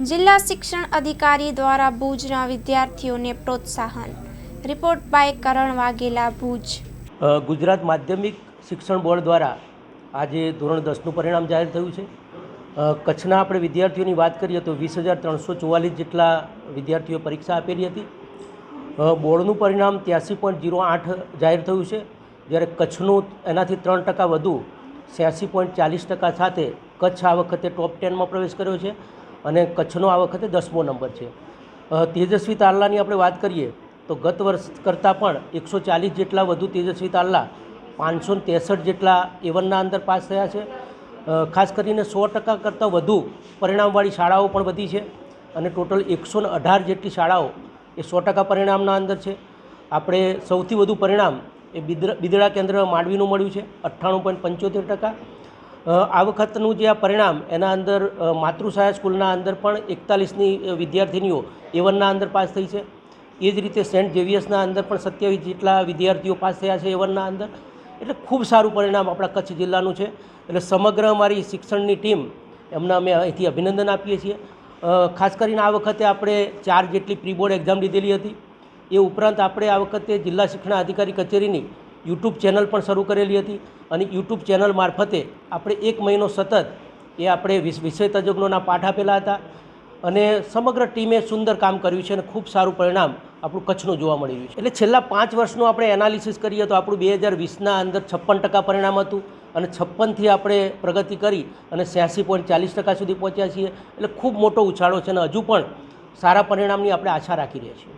જિલ્લા શિક્ષણ અધિકારી દ્વારા ભુજના વિદ્યાર્થીઓને પ્રોત્સાહન. Report by Karan Vaghela, Bhuj. Gujarat માધ્યમિક શિક્ષણ બોર્ડ દ્વારા આજે ધોરણ દસનું પરિણામ જાહેર થયું છે. કચ્છના આપણે વિદ્યાર્થીઓની વાત કરીએ તો વીસ હજાર ત્રણસો ચુવાલીસ જેટલા વિદ્યાર્થીઓ પરીક્ષા આપેલી હતી. બોર્ડનું પરિણામ ત્યાસી પોઈન્ટ જીરો આઠ જાહેર થયું છે. જ્યારે કચ્છનું એનાથી ત્રણ ટકા વધુ, છ્યાસી પોઈન્ટ ચાલીસ ટકા સાથે કચ્છ આ વખતે ટોપ ટેનમાં પ્રવેશ કર્યો છે. અને કચ્છનો આ વખતે દસમો નંબર છે. તેજસ્વી તારલાની આપણે વાત કરીએ, તો ગત વર્ષ કરતાં પણ એકસો ચાલીસ જેટલા વધુ તેજસ્વી તારલા પાંચસો ત્રેસઠ જેટલા એવનના અંદર પાસ થયા છે. ખાસ કરીને સો ટકા કરતાં વધુ પરિણામવાળી શાળાઓ પણ વધી છે અને ટોટલ એકસો ને અઢાર જેટલી શાળાઓ એ સો ટકા પરિણામના અંદર છે. આપણે સૌથી વધુ પરિણામ એ બિદ્ર, બિદડા કેન્દ્ર માંડવીનું મળ્યું છે, અઠ્ઠાણું પોઈન્ટ પંચોતેર ટકા. આ વખતનું જે આ પરિણામ એના અંદર અ, સ્કૂલના અંદર પણ એકતાલીસની વિદ્યાર્થીનીઓ એવનના અંદર પાસ થઈ છે. એ જ રીતે સેન્ટ ઝેવિયર્સના અંદર પણ સત્યાવીસ જેટલા વિદ્યાર્થીઓ પાસ થયા છે એવનના અંદર. એટલે ખૂબ સારું પરિણામ આપણા કચ્છ જિલ્લાનું છે. એટલે સમગ્ર અમારી શિક્ષણની ટીમ એમને અમે અહીંથી અભિનંદન આપીએ છીએ. ખાસ કરીને આ વખતે આપણે ચાર જેટલી પ્રી બોર્ડ એક્ઝામ લીધેલી હતી. એ ઉપરાંત આપણે આ વખતે જિલ્લા શિક્ષણ અધિકારી કચેરીની યુટ્યુબ ચેનલ પણ શરૂ કરેલી હતી અને યુટ્યુબ ચેનલ મારફતે આપણે એક મહિનો સતત એ આપણે વિષ- વિષય તજજ્ઞોના પાઠ આપેલા હતા અને સમગ્ર ટીમે સુંદર કામ કર્યું છે અને ખૂબ સારું પરિણામ આપણું કચ્છનું જોવા મળી રહ્યું છે. એટલે છેલ્લા પાંચ વર્ષનું આપણે એનાલિસિસ કરીએ તો આપણું બે હજાર વીસના અંદર છપ્પન ટકા પરિણામ હતું અને છપ્પનથી આપણે પ્રગતિ કરી અને છ્યાસી પોઈન્ટ ચાલીસ ટકા સુધી પહોંચ્યા છીએ. એટલે ખૂબ મોટો ઉછાળો છે અને હજુ પણ સારા પરિણામની આપણે આશા રાખી રહ્યા છીએ.